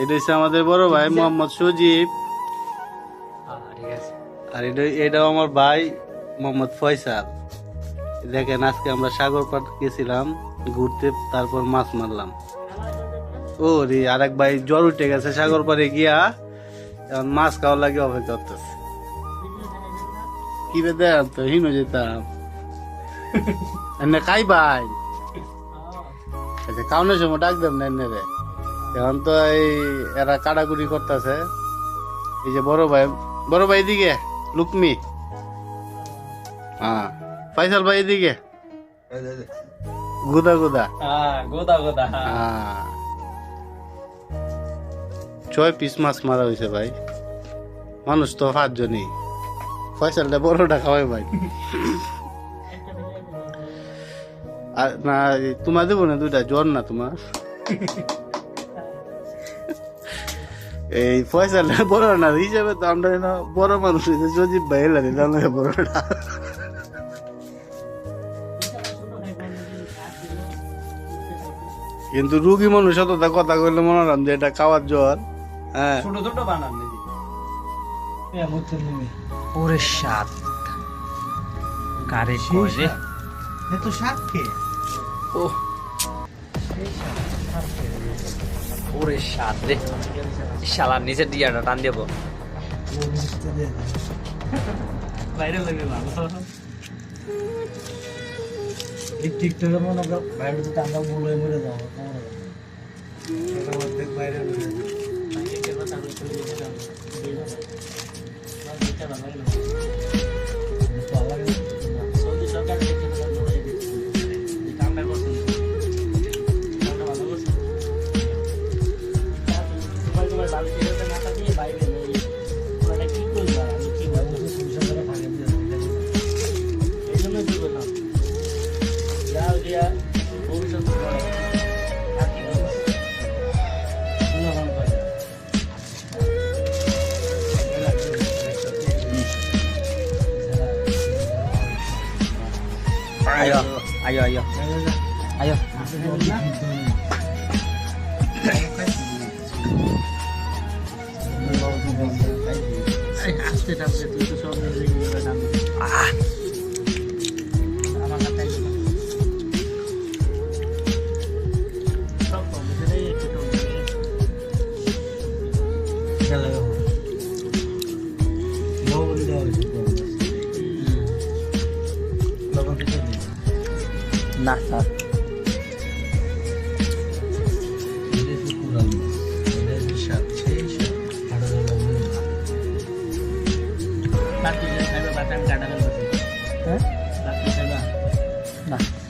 এটা হচ্ছে আমাদের বড় ভাই মোহাম্মদ সজীব। আর এটা এটাও আমার ভাই মোহাম্মদ ফয়সাল। দেখেন আজকে আমরা সাগর পাট গেছিলাম ঘুরতে তারপর মাছ মারলাম। ও রে আরেক ভাই জ্বর উঠে গেছে সাগর পাড়ে গিয়া। এখন মাছ খাওয়ার লাগে অপেক্ষা করতেছে। কি দেন তো হিনো যেতাম। এনে খাই ভাই। আচ্ছা খাওয়ানোর সময় ডাক দেব না এনে রে। এখন তো এই এরা কাটাকুটি করতেছে। এই যে বড় ভাই বড় ভাই এদিকে লুকমি। হ্যাঁ। ফাইসাল ভাই এদিকে। গুদা গুদা। হ্যাঁ গোদা গোদা হ্যাঁ। হ্যাঁ। ছয় পিস মাছ মারা হয়েছে ভাই। মানুষ তো পাঁচজনই। ফয়সালটা বড়টা খাওয়াই ভাই। আর না তোমার দেবো না দুইটা? জ্বর না তোমার? এই ফয়সালটা বড় না হিসেবে তো আমরা না বড় মানুষ হয়েছে সজীব ভাই এলা দিলাম না। কিন্তু রুগী মানুষ অতটা কথা কইলে মনে হলাম যে এটা খাওয়ার জ্বর হ্যাঁ। ছোট ছোট বানান ওরে সাত। কারে কয় রে? তো সাক্ষী ও ওরে সাত রে। শালার নিচে ডিয়াটা টান দেব বাইরে লাগে ভালো টিকটকে মনে করো বাইরে যদি আমরা বলে মরে যাব বাইরে ayo ayo ayo. Ayo. Ah না স্যার। বাকি সাহেবা বাটাম কাটা গেল হ্যাঁ? বাকি